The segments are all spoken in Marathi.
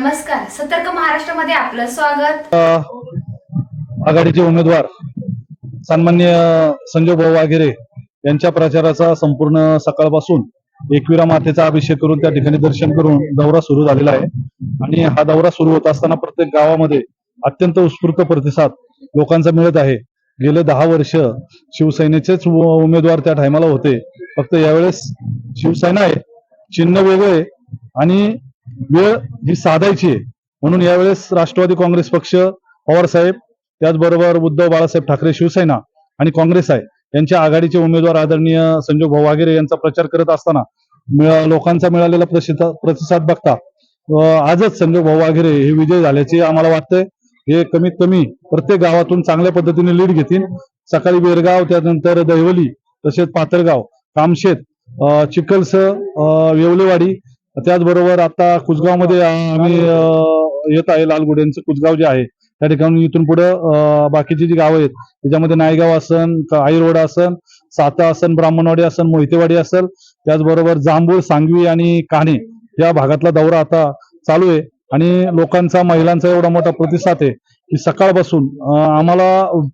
नमस्कार. सतर्क महाराष्ट्रामध्ये आपलं स्वागत. आघाडीचे उमेदवार सन्मान्य संजय भाऊ वाघेरे यांच्या प्रचाराचा संपूर्ण सकाळपासून एकविरा मातेचा अभिषेक करून त्या ठिकाणी दर्शन करून दौरा सुरू झालेला आहे. आणि हा दौरा सुरू होत असताना प्रत्येक गावामध्ये अत्यंत उत्स्फूर्त प्रतिसाद लोकांचा मिळत आहे. गेले दहा वर्ष शिवसेनेचेच उमेदवार त्या टायमाला होते. फक्त यावेळेस शिवसेना आहे. चिन्ह वेगळे आणि वेळ ही साधायची आहे. म्हणून यावेळेस राष्ट्रवादी काँग्रेस पक्ष पवार साहेब त्याचबरोबर उद्धव बाळासाहेब ठाकरे शिवसेना आणि काँग्रेस आहे. यांच्या आघाडीचे उमेदवार आदरणीय संजोग भाऊ वाघेरे यांचा प्रचार करत असताना लोकांचा मिळालेला प्रतिसाद बघता आजच संजय भाऊ वाघेरे हे विजय झाल्याचे आम्हाला वाटतंय. हे कमीत कमी प्रत्येक गावातून चांगल्या पद्धतीने लीड घेतील. सकाळी बेरगाव त्यानंतर दहिवली तसेच पातळगाव कामशेत अं, चिखलस अं, येवलेवाडी त्याचबरोबर आता कुसगावमध्ये आम्ही येत आहे लालगुड्यांचं कुसगाव जे आहे त्या ठिकाणी इथून पुढे बाकीची जी गावं आहेत त्याच्यामध्ये नायगाव असन क- आईरोड असन साता असन ब्राह्मणवाडी असन मोहितेवाडी असेल त्याचबरोबर जांभूळ सांगवी आणि काणे या भागातला दौरा आता चालू आहे. आणि लोकांचा महिलांचा एवढा मोठा प्रतिसाद आहे की सकाळपासून बसून आम्हाला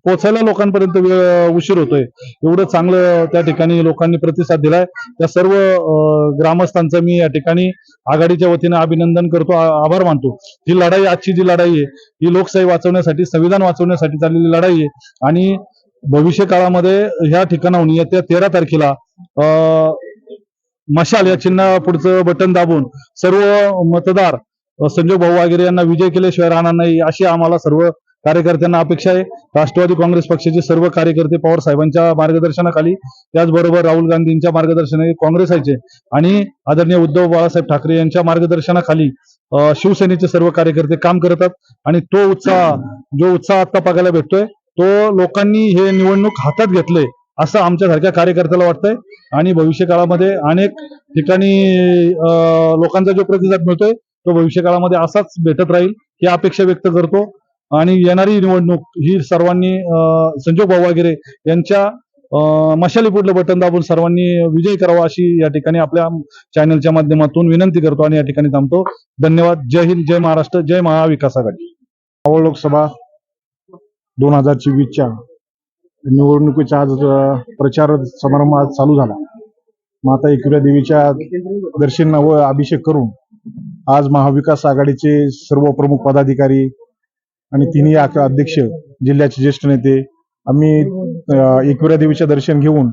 पोचायला लोकांपर्यंत वेळ उशीर होतोय. एवढं चांगलं त्या ठिकाणी लोकांनी प्रतिसाद दिलाय. त्या सर्व ग्रामस्थांचं मी या ठिकाणी आघाडीच्या वतीने अभिनंदन करतो आभार मानतो. ही लढाई आजची जी लढाई आहे ही लोकशाही वाचवण्यासाठी संविधान वाचवण्यासाठी चाललेली लढाई आहे. आणि भविष्य काळामध्ये ह्या ठिकाणाहून येत्या तेरा तारखेला मशाल या चिन्हा पुढचं बटन दाबून सर्व मतदार संजय भाऊ वागेरे यांना विजय केल्याशिवाय राहणार नाही अशी आम्हाला सर्व कार्यकर्त्यांना अपेक्षा आहे. राष्ट्रवादी काँग्रेस पक्षाचे सर्व कार्यकर्ते पवार साहेबांच्या मार्गदर्शनाखाली त्याचबरोबर राहुल गांधींच्या मार्गदर्शनाने काँग्रेसचे आणि आदरणीय उद्धव बाळासाहेब ठाकरे यांच्या मार्गदर्शनाखाली शिवसेनेचे सर्व कार्यकर्ते काम करतात. आणि तो उत्साह जो उत्साह आता बघायला भेटतोय तो लोकांनी हे निवडणूक हातात घेतलंय असं आमच्यासारख्या कार्यकर्त्याला वाटतंय. आणि भविष्य काळामध्ये अनेक ठिकाणी लोकांचा जो प्रतिसाद मिळतोय तो भविष्य काळामध्ये असाच भेटत राहील ही अपेक्षा व्यक्त करतो. आणि येणारी निवडणूक ही सर्वांनी संजोग संजय भाऊ वगैरे यांच्या मशाली पुढलं बटन दाबून सर्वांनी विजय करावा अशी या ठिकाणी आपल्या चॅनलच्या माध्यमातून विनंती करतो आणि या ठिकाणी थांबतो. धन्यवाद. जय हिंद जय महाराष्ट्र जय महाविकास आघाडी मावळ लोकसभा दोन हजार चोवीसच्या निवडणुकीचा आज प्रचार समारंभ आज चालू झाला. माता आता एकविरा देवीच्या दर्शन व अभिषेक करून आज महाविकास आघाडीचे सर्व प्रमुख पदाधिकारी आणि तिन्ही अध्यक्ष जिल्ह्याचे ज्येष्ठ नेते आम्ही एकविरा देवीचे दर्शन घेऊन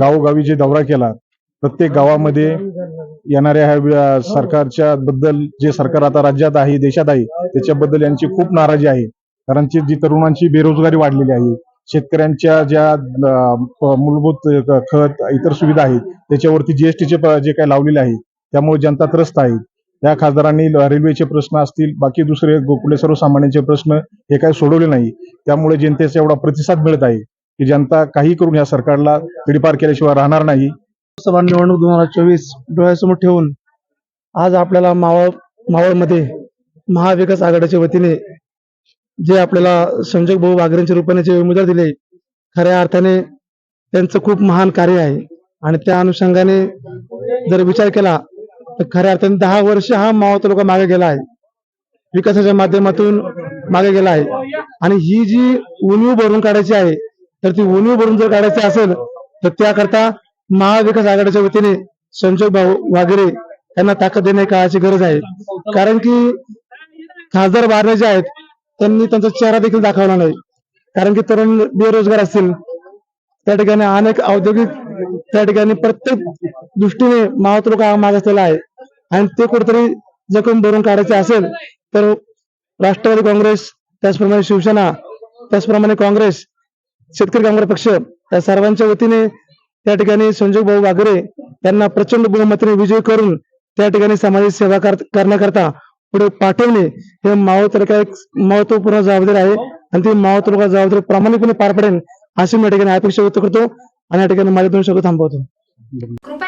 गावोगावी जे दौरा केला प्रत्येक गावामध्ये येणाऱ्या ह्या सरकारच्या बद्दल जे सरकार आता राज्यात आहे देशात आहे त्याच्याबद्दल यांची खूप नाराजी आहे. कारण की जी तरुणांची बेरोजगारी वाढलेली आहे शेतकऱ्यांच्या ज्या मूलभूत खत इतर सुविधा आहेत त्याच्यावरती जीएसटीचे जे काही लावलेले आहे त्यामुळे जनता त्रस्त आहे. या खासदारांनी रेल्वेचे प्रश्न असतील बाकी दुसरे गोकुले सर्वसामान्यांचे प्रश्न हे काय सोडवले नाही. त्यामुळे जनतेचा एवढा प्रतिसाद मिळत आहे की जनता काही करून या सरकारला पिढीपार केल्याशिवाय राहणार नाही. लोकसभा निवडणूक दोन हजार चोवीस डोळ्यासमोर ठेवून आज आपल्याला मावळ मावळमध्ये महाविकास आघाडीच्या वतीने जे आपल्याला संजय भाऊ वागरेंच्या रूपाने जे उमेदवार दिले खऱ्या अर्थाने त्यांचं खूप महान कार्य आहे. आणि त्या अनुषंगाने जर विचार केला तर खऱ्या अर्थाने दहा वर्ष हा मावळ तालुका मागे गेला आहे. विकासाच्या माध्यमातून मागे गेला आहे. आणि ही जी उणीव भरून काढायची आहे तर ती उणीव भरून जर काढायची असेल तर त्याकरता महाविकास आघाडीच्या वतीने संजय भाऊ वागरे यांना ताकद देणे काळाची गरज आहे. कारण की खासदार बारणे जे आहेत त्यांनी त्यांचा चेहरा देखील दाखवला नाही. कारण की तरुण बेरोजगार असतील त्या ठिकाणी अनेक औद्योगिक त्या ठिकाणी प्रत्येक दृष्टीने मावत हा मागासलेला आहे. आणि ते कुठेतरी जखम भरून काढायचे असेल तर राष्ट्रवादी काँग्रेस त्याचप्रमाणे शिवसेना त्याचप्रमाणे काँग्रेस शेतकरी कामगार पक्ष या सर्वांच्या वतीने त्या ठिकाणी संजय भाऊ वागरे यांना प्रचंड बहुमताने विजय करून त्या ठिकाणी समाजाची सेवा कर- करण्याकरता पुढे पाठवणे हे मावळ तालुका एक महत्त्वपूर्ण जबाबदारी आहे. आणि ती मावळ तालुका जबाबदारी प्रामाणिकपणे पार पडेल अशी मी या ठिकाणी अपेक्षा व्यक्त करतो. आणि या ठिकाणी माझे दोन शब्द थांबवतो. कृपया